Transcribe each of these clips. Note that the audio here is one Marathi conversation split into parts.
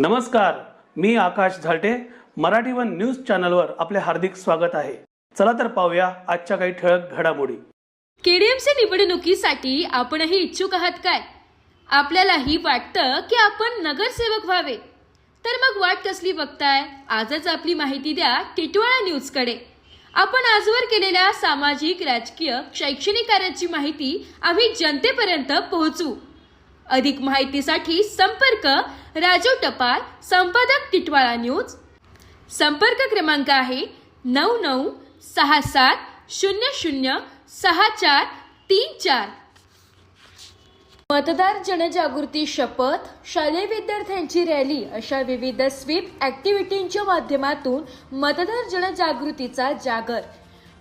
नमस्कार मी आकाश झालटे. मराठी वन न्यूज चॅनलवर आपले हार्दिक स्वागत आहे. चला तर पाहूया आजच्या काही ठळक घडामोडी. केडीएमसी निवडणुकीसाठी आपणही इच्छुक आहात काय? आपल्यालाही वाटतं की आपण नगरसेवक व्हावे. तर मग वाट कसली बघताय? आजच आपली माहिती द्या टिटवाळा न्यूजकडे. आपण आजवर केलेल्या सामाजिक राजकीय शैक्षणिक कार्याची माहिती आम्ही जनतेपर्यंत पोहोचू. अधिक माहितीसाठी संपर्क राजू टपाल संपादक टिटवाळा न्यूज. संपर्क क्रमांक आहे नऊ नऊ सहा सात शून्य शून्य सहा चार तीन चार. मतदार जनजागृती शपथ शालेय विद्यार्थ्यांची रॅली अशा विविध स्वीप ॲक्टिव्हिटींच्या माध्यमातून मतदार जनजागृतीचा जागर.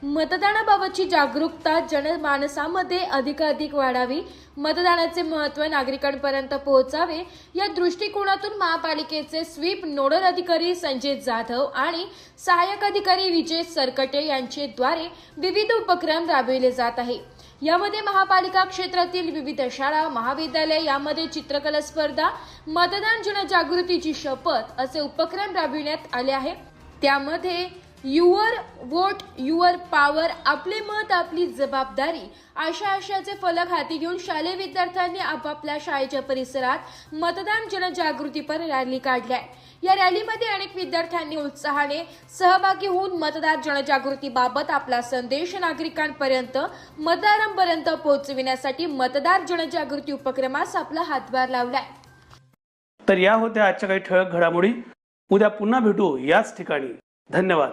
मतदानाबाबतची जागरूकता जनमानसामध्ये अधिकाधिक वाढावी मतदानाचे महत्त्व नागरिकांपर्यंत पोहोचावे या दृष्टिकोनातून महापालिकेचे स्वीप नोडल अधिकारी संजय जाधव आणि सहाय्यक अधिकारी विजय सरकटे यांचेद्वारे विविध उपक्रम राबविले जात आहे. यामध्ये महापालिका क्षेत्रातील विविध शाळा महाविद्यालय यामध्ये चित्रकला स्पर्धा मतदान जनजागृतीची शपथ असे उपक्रम राबविण्यात आले आहे त्यामध्ये युअर वोट युअर पॉवर आपले मत आपली जबाबदारी अशा आशयाचे फलक हाती घेऊन शालेय विद्यार्थ्यांनी आपापल्या शाळेच्या परिसरात मतदान जनजागृतीपर रॅली काढल्या. या रॅलीमध्ये अनेक विद्यार्थ्यांनी उत्साहाने सहभागी होऊन मतदार जनजागृतीबाबत आपला संदेश नागरिकांपर्यंत मतदारांपर्यंत पोहोचविण्यासाठी मतदार जनजागृती उपक्रमास आपला हातभार लावलाय. तर या होत्या आजच्या काही ठळक घडामोडी. उद्या पुन्हा भेटू याच ठिकाणी. धन्यवाद.